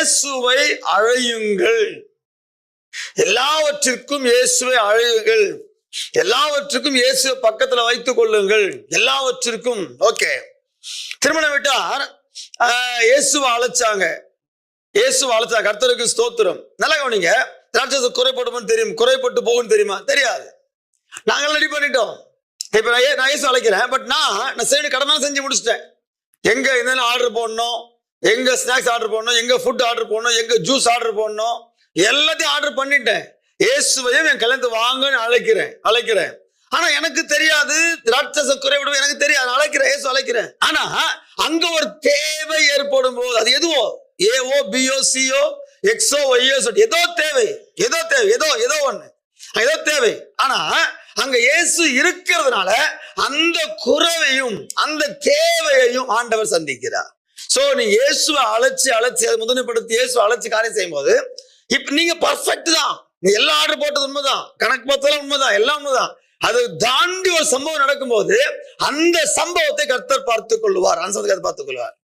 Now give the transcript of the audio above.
இயேசுவை அழையுங்கள். எல்லாவற்றிற்கும் இயேசுவை அழையுங்கள். எல்லாவற்றுக்கும் இயேசுவை பக்கத்துல வைத்துக் கொள்ளுங்கள். எல்லாவற்றிற்கும். ஓகே. திருமணம் விட்டார். இயேசுவை அழைச்சாங்க. இயேசுவை அழைச்சாங்க. கர்த்தருக்கு ஸ்தோத்திரம். நல்லா கவனிங்க. திராட்சை குறைபடும்னு தெரியும். குறைப்பட்டு போகும் தெரியுமா? தெரியாது. நாங்கள் ரெடி பண்ணிட்டோம். இப்ப நான் ஏ- நான் இயேசு அழைக்கிறேன். பட் நான் நான் செய்ய கடமை செஞ்சு முடிச்சிட்டேன். எங்க என்னென்ன ஆர்டர் போடணும்? எங்க ஸ்நாக்ஸ் ஆர்டர் பண்ணணும் எங்க ஃபுட் ஆர்டர் பண்ணணும் எங்க ஜூஸ் ஆர்டர் பண்ணணும் எல்லாத்தையும் ஆர்டர் பண்ணிட்டேன். இயேசுவையும் என் கலந்து வாங்கன்னு அழைக்கிறேன் அழைக்கிறேன். ஆனா எனக்கு தெரியாது. ராட்சச குறைவிடும் எனக்கு தெரியாது. அழைக்கிறேன் ஏசு அழைக்கிறேன். ஆனா அங்க ஒரு தேவை ஏற்படும் போது அது எதுவோ? ஏஓ பிஓ சிஓ எக்ஸோ ஒய்யோ ஏதோ தேவை ஏதோ தேவை ஏதோ ஏதோ ஒண்ணு. ஏதோ தேவை. ஆனா அங்க இயேசு இருக்கிறதுனால அந்த குறைவையும் அந்த தேவையையும் ஆண்டவர் சந்திக்கிறார். சோ நீ இயேசுவை அழைச்சி அழைச்சி அதை முதன்மைப்படுத்தி இயேசுவை அழைச்சி காரியம் செய்யும் போது இப்ப நீங்க பர்ஃபெக்ட் தான். நீ எல்லா ஆர்டர் போட்டது உண்மைதான். கணக்கு பார்த்தாலும் உண்மைதான். எல்லாம் உண்மைதான். அதை தாண்டி ஒரு சம்பவம் நடக்கும்போது அந்த சம்பவத்தை கர்த்தர் பார்த்துக் கொள்வார் அந்த பார்த்துக் கொள்வார்